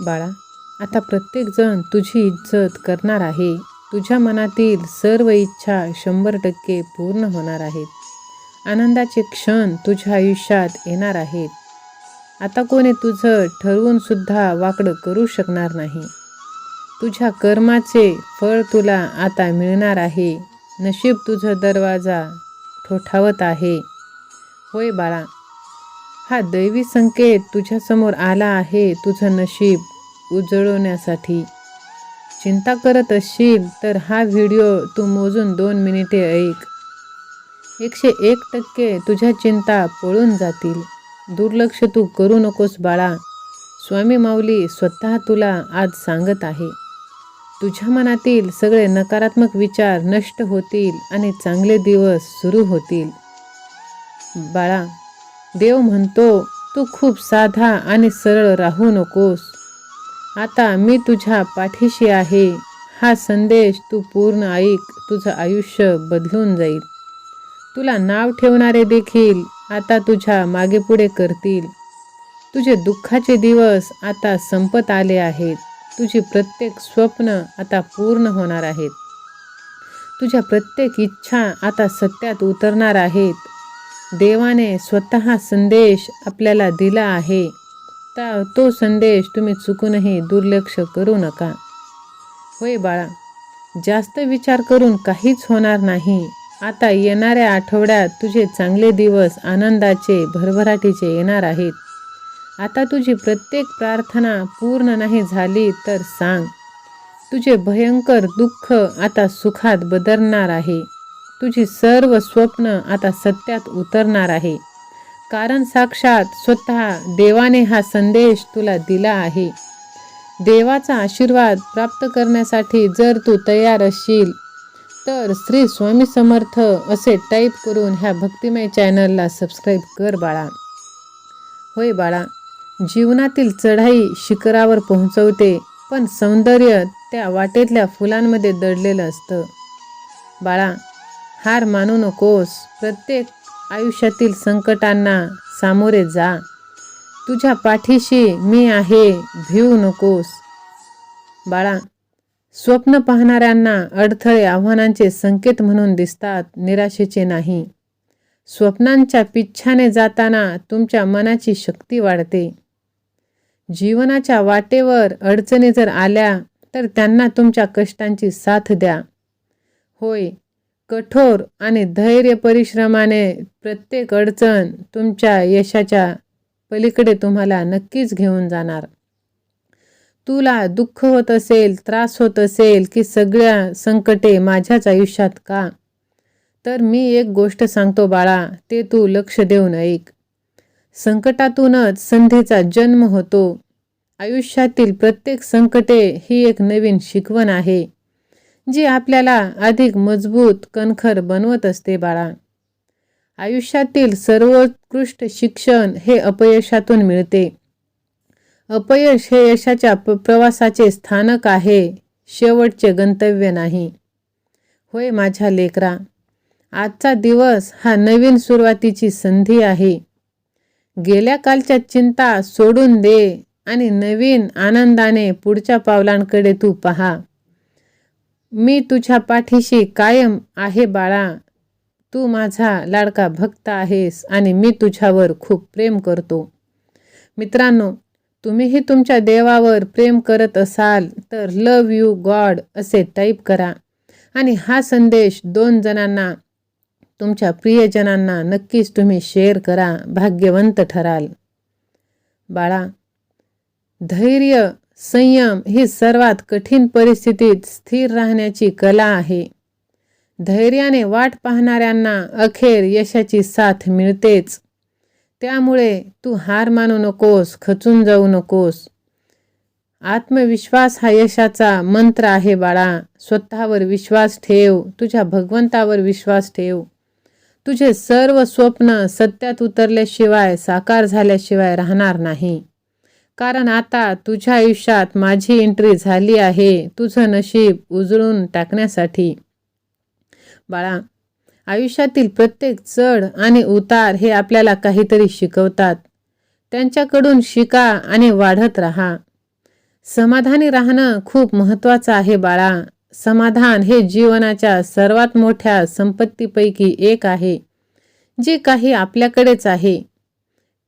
बाळा आता प्रत्येकजण तुझी इज्जत करणार आहे. तुझ्या मनातील सर्व इच्छा शंभर टक्के पूर्ण होणार आहेत. आनंदाचे क्षण तुझ्या आयुष्यात येणार आहेत. आता कोणी तुझं ठरवूनसुद्धा वाकडं करू शकणार नाही. तुझ्या कर्माचे फळ तुला आता मिळणार आहे. नशीब तुझं दरवाजा ठोठावत आहे. होय बाळा हा दैवी संकेत तुझ्यासमोर आला आहे तुझं नशीब उजळवण्यासाठी. चिंता करत असशील तर हा व्हिडिओ तू मोजून दोन मिनिटे ऐक. एकशे एक टक्के तुझ्या चिंता पळून जातील. दुर्लक्ष तू करू नकोस बाळा. स्वामी माऊली स्वतः तुला आज सांगत आहे. तुझ्या मनातील सगळे नकारात्मक विचार नष्ट होतील आणि चांगले दिवस सुरू होतील. बाळा देव म्हणतो तू खूप साधा आणि सरळ राहू नकोस. आता मी तुझ्या पाठीशी आहे. हा संदेश तू पूर्ण ऐक. तुझं आयुष्य बदलून जाईल. तुला नाव ठेवणारे देखील आता तुझ्या मागेपुढे करतील. तुझे दुःखाचे दिवस आता संपत आले आहेत. तुझी प्रत्येक स्वप्न आता पूर्ण होणार आहेत. तुझ्या प्रत्येक इच्छा आता सत्यात उतरणार आहेत. देवाने स्वतः संदेश आपल्याला दिला आहे तर तो संदेश तुम्ही चुकूनही दुर्लक्ष करू नका. होय बाळा जास्त विचार करून काहीच होणार नाही. आता येणाऱ्या आठवड्यात तुझे चांगले दिवस आनंदाचे भरभराटीचे येणार आहेत. आता तुझी प्रत्येक प्रार्थना पूर्ण नाही झाली तर सांग तुझे भयंकर दुःख आता सुखात बदलणार आहे. तुझी सर्व स्वप्न आता सत्यात उतरणार आहे. कारण साक्षात स्वतः देवाने हा संदेश तुला दिला आहे. देवाचा आशीर्वाद प्राप्त करण्यासाठी जर तू तयार असशील तर श्री स्वामी समर्थ असे टाईप करून ह्या भक्तिमय चॅनलला सबस्क्राईब कर बाळा. होय बाळा जीवनातील चढाई शिखरावर पोहोचवते पण सौंदर्य त्या वाटेतल्या फुलांमध्ये दडलेलं असतं. बाळा हार मानू नकोस. प्रत्येक आयुष्यातील संकटांना सामोरे जा. तुझ्या पाठीशी मी आहे भिवू नकोस. बाळा स्वप्न पाहणाऱ्यांना अडथळे आव्हानांचे संकेत म्हणून दिसतात निराशेचे नाही. स्वप्नांच्या पिच्छाने जाताना तुमच्या मनाची शक्ती वाढते. जीवनाच्या वाटेवर अडचणी जर आल्या तर त्यांना तुमच्या कष्टांची साथ द्या. होय कठोर आणि धैर्य परिश्रमाने प्रत्येक अडचण तुमच्या यशाच्या पलीकडे तुम्हाला नक्कीच घेऊन जाणार. तुला दुःख होत असेल त्रास होत असेल की सगळ्या संकटे माझ्याच आयुष्यात का? तर मी एक गोष्ट सांगतो बाळा ते तू लक्ष देऊन ऐक. संकटातूनच संधीचा जन्म होतो. आयुष्यातील प्रत्येक संकटे ही एक नवीन शिकवण आहे. जी आपल्याला अधिक मजबूत कणखर बनवत असते बाळा. आयुष्यातील सर्वोत्कृष्ट शिक्षण हे अपयशातून मिळते. अपयश हे यशाच्या प प्रवासाचे स्थानक आहे शेवटचे गंतव्य नाही. होय माझ्या लेकरा आजचा दिवस हा नवीन सुरुवातीची संधी आहे. गेल्या कालच्या चिंता सोडून दे आणि नवीन आनंदाने पुढच्या पावलांकडे तू पहा. मी तुझ्या पाठीशी कायम आहे बाळा. तू माझा लाडका भक्त आहेस आणि मी तुझ्यावर खूप प्रेम करतो. मित्रांनो तुम्हीही तुमच्या देवावर प्रेम करत असाल तर लव यू गॉड असे टाईप करा. आणि हा संदेश दोन जणांना तुमच्या प्रियजनांना नक्कीच तुम्ही शेअर करा भाग्यवंत ठराल. बाळा धैर्य संयम ही सर्वात कठीण परिस्थितीत स्थिर राहण्याची कला आहे. धैर्याने वाट पाहणाऱ्यांना अखेर यशाची साथ मिळतेच. त्यामुळे तू हार मानू नकोस खचून जाऊ नकोस. आत्मविश्वास हा यशाचा मंत्र आहे बाळा. स्वतःवर विश्वास ठेव. तुझ्या भगवंतावर विश्वास ठेव. तुझे सर्व स्वप्न सत्यात उतरल्याशिवाय साकार झाल्याशिवाय राहणार नाही. कारण आता तुझ्या आयुष्यात माझी एंट्री झाली आहे. तुझं नशीब उजळून टाकण्यासाठी. बाळा आयुष्यातील प्रत्येक चढ आणि उतार हे आपल्याला काहीतरी शिकवतात. त्यांच्याकडून शिका आणि वाढत राहा. समाधानी राहणं खूप महत्त्वाचं आहे बाळा. समाधान हे जीवनाच्या सर्वात मोठ्या संपत्तीपैकी एक आहे. जे काही आपल्याकडेच आहे.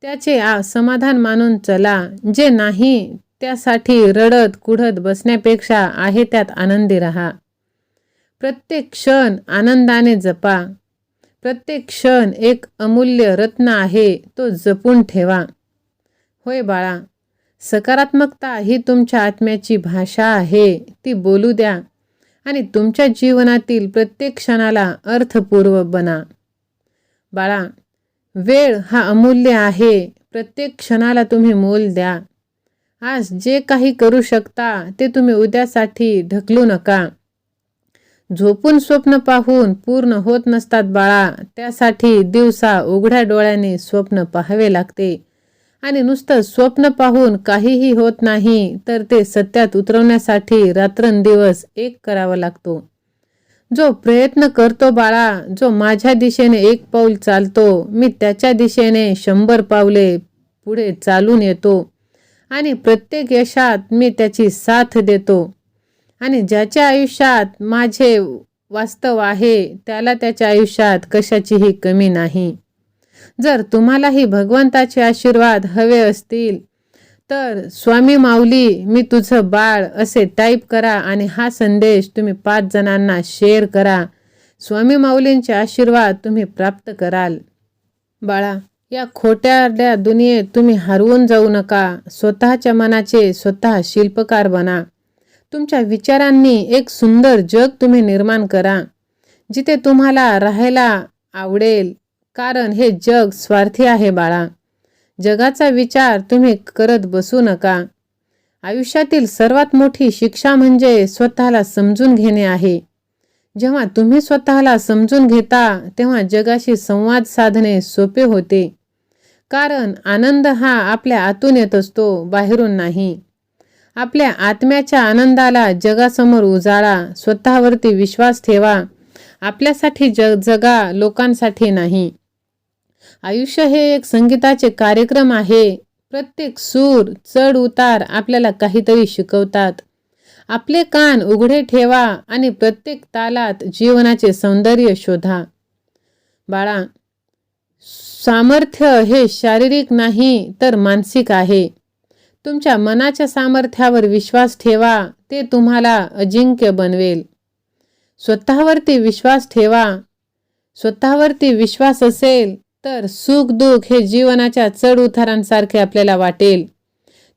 त्याचे आ समाधान मानून चला. जे नाही त्यासाठी रडत कुढत बसण्यापेक्षा आहे त्यात आनंदी राहा. प्रत्येक क्षण आनंदाने जपा. प्रत्येक क्षण एक अमूल्य रत्न आहे तो जपून ठेवा. होय बाळा सकारात्मकता ही तुमच्या आत्म्याची भाषा आहे ती बोलू द्या आणि तुमच्या जीवनातील प्रत्येक क्षणाला अर्थपूर्व बना. बाळा वेळ हा अमूल्य आहे. प्रत्येक क्षणाला तुम्ही मोल द्या. आज जे काही करू शकता ते तुम्ही उद्यासाठी ढकलू नका. झोपून स्वप्न पाहून पूर्ण होत नसतात बाळा. त्यासाठी दिवसा उघड्या डोळ्याने स्वप्न पाहावे लागते. आणि नुसतं स्वप्न पाहून काहीही होत नाही तर ते सत्यात उतरवण्यासाठी रात्रंदिवस एक करावा लागतो. जो प्रयत्न करतो बाळा जो माझ्या दिशेने एक पाऊल चालतो मी त्याच्या दिशेने शंभर पावले पुढे चालून येतो आणि प्रत्येक यशात मी त्याची साथ देतो. आणि ज्याच्या आयुष्यात माझे वास्तव आहे त्याला त्याच्या आयुष्यात कशाचीही कमी नाही. जर तुम्हालाही भगवंताचे आशीर्वाद हवे असतील तर स्वामी माऊली मी तुझं बाळ असे टाईप करा आणि हा संदेश तुम्ही पाच जणांना शेअर करा. स्वामी माऊलींचे आशीर्वाद तुम्ही प्राप्त कराल. बाळा या खोट्याड्या दुनियेत तुम्ही हरवून जाऊ नका. स्वतःच्या मनाचे स्वतः शिल्पकार बना. तुमच्या विचारांनी एक सुंदर जग तुम्ही निर्माण करा. जिथे तुम्हाला राहायला आवडेल. कारण हे जग स्वार्थी आहे बाळा. जगाचा विचार तुम्ही करत बसू नका. आयुष्यातील सर्वात मोठी शिक्षा म्हणजे स्वतःला समजून घेणे आहे. जेव्हा तुम्ही स्वतःला समजून घेता तेव्हा जगाशी संवाद साधणे सोपे होते. कारण आनंद हा आपल्या आतून येत असतो बाहेरून नाही. आपल्या आत्म्याच्या आनंदाला जगासमोर उजाळा स्वतःवरती विश्वास ठेवा. आपल्यासाठी जग जगा लोकांसाठी नाही. आयुष्य हे एक संगीताचे कार्यक्रम आहे. प्रत्येक सूर चढ उतार आपल्याला काहीतरी शिकवतात. आपले कान उघडे ठेवा आणि प्रत्येक तालात जीवनाचे सौंदर्य शोधा. बाळा सामर्थ्य हे शारीरिक नाही तर मानसिक आहे. तुमच्या मनाच्या सामर्थ्यावर विश्वास ठेवा ते तुम्हाला अजिंक्य बनवेल. स्वतःवरती विश्वास ठेवा. स्वतःवरती विश्वास असेल तर सुख दुःख हे जीवनाच्या चढ उतारांसारखे आपल्याला वाटेल.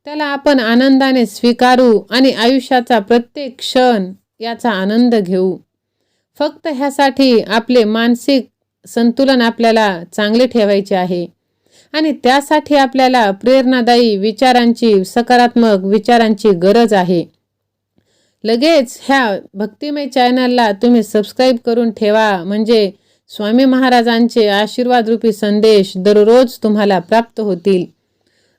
त्याला आपण आनंदाने स्वीकारू आणि आयुष्याचा प्रत्येक क्षण याचा आनंद घेऊ. फक्त ह्यासाठी आपले मानसिक संतुलन आपल्याला चांगले ठेवायचे आहे. आणि त्यासाठी आपल्याला प्रेरणादायी विचारांची सकारात्मक विचारांची गरज आहे. लगेच ह्या भक्तिमय चॅनलला तुम्ही सबस्क्राईब करून ठेवा. म्हणजे स्वामी महाराजांचे आशीर्वादरूपी संदेश दररोज तुम्हाला प्राप्त होतील.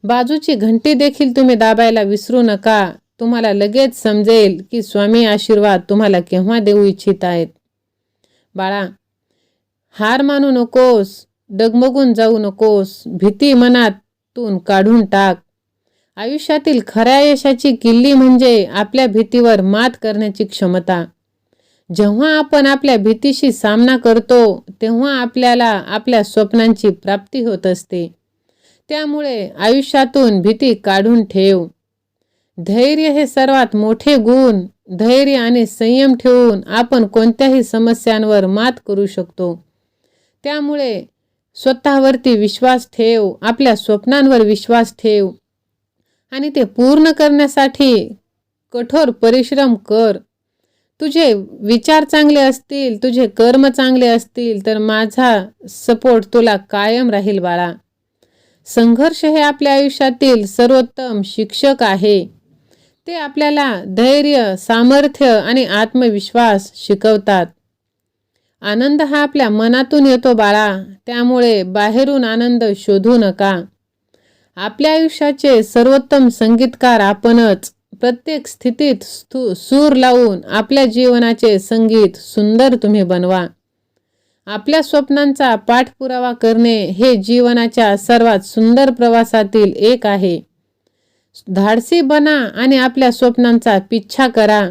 बाजूची घंटी देखील तुम्ही दाबायला विसरू नका. तुम्हाला लगेच समजेल की स्वामी आशीर्वाद तुम्हाला केव्हा देऊ इच्छित आहेत. बाळा हार मानू नकोस डगमगून जाऊ नकोस भीती मनातून काढून टाक. आयुष्यातील खऱ्या यशाची किल्ली म्हणजे आपल्या भीतीवर मात करण्याची क्षमता. जेव्हा आपण आपल्या भीतीशी सामना करतो तेव्हा आपल्याला आपल्या स्वप्नांची प्राप्ती होत असते. त्यामुळे आयुष्यातून भीती काढून ठेव. धैर्य हे सर्वात मोठे गुण. धैर्य आणि संयम ठेवून आपण कोणत्याही समस्यांवर मात करू शकतो. त्यामुळे स्वतःवरती विश्वास ठेव आपल्या स्वप्नांवर विश्वास ठेव आणि ते पूर्ण करण्यासाठी कठोर परिश्रम कर. तुझे विचार चांगले असतील तुझे कर्म चांगले असतील तर माझा सपोर्ट तुला कायम राहील बाळा. संघर्ष हे आपल्या आयुष्यातील सर्वोत्तम शिक्षक आहे. ते आपल्याला धैर्य सामर्थ्य आणि आत्मविश्वास शिकवतात. आनंद हा आपल्या मनातून येतो बाळा त्यामुळे बाहेरून आनंद शोधू नका. आपल्या आयुष्याचे सर्वोत्तम संगीतकार आपणच. प्रत्येक स्थितीत सूर लावून आपल्या जीवनाचे संगीत सुंदर तुम्ही बनवा. आपल्या स्वप्नांचा पाठपुरावा करणे हे जीवनाच्या सर्वात सुंदर प्रवासातील एक आहे. धाडसी बना आणि आपल्या स्वप्नांचा पिच्छा करा.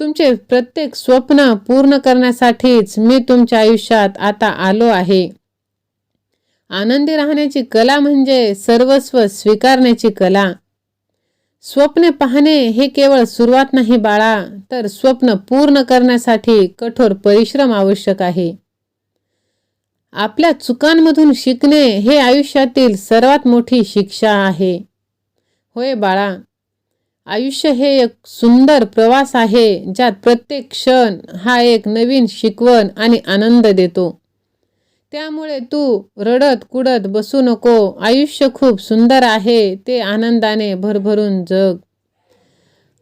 तुमचे प्रत्येक स्वप्न पूर्ण करण्यासाठीच मी तुमच्या आयुष्यात आता आलो आहे. आनंदी राहण्याची कला म्हणजे सर्वस्व स्वीकारण्याची कला. स्वप्ने पाहणे हे केवळ सुरुवात नाही बाळा तर स्वप्न पूर्ण करण्यासाठी कठोर परिश्रम आवश्यक आहे. आपल्या चुकांमधून शिकणे हे आयुष्यातील सर्वात मोठी शिक्षा आहे. होय बाळा आयुष्य हे एक सुंदर प्रवास आहे ज्यात प्रत्येक क्षण हा एक नवीन शिकवण आणि आनंद देतो. त्यामुळे तू रडत कुडत बसू नको. आयुष्य खूप सुंदर आहे ते आनंदाने भरभरून जग.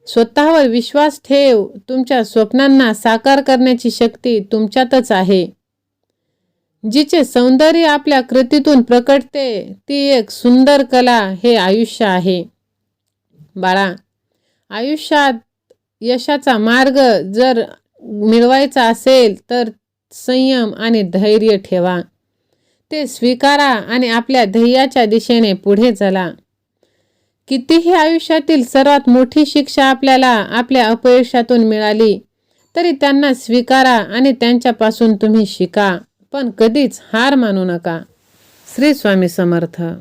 स्वतःवर विश्वास ठेव तुमच्या स्वप्नांना साकार करण्याची शक्ती तुमच्यातच आहे. जिचे सौंदर्य आपल्या कृतीतून प्रकटते ती एक सुंदर कला हे आयुष्य आहे. बाळा आयुष्यात यशाचा मार्ग जर मिळवायचा असेल तर संयम आणि धैर्य ठेवा. ते स्वीकारा आणि आपल्या ध्येयाच्या दिशेने पुढे चला. कितीही आयुष्यातील सर्वात मोठी शिक्षा आपल्याला आपल्या अपयशातून मिळाली तरी त्यांना स्वीकारा आणि त्यांच्यापासून तुम्ही शिका पण कधीच हार मानू नका. श्री स्वामी समर्थ.